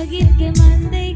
உலகிற்கு மந்தை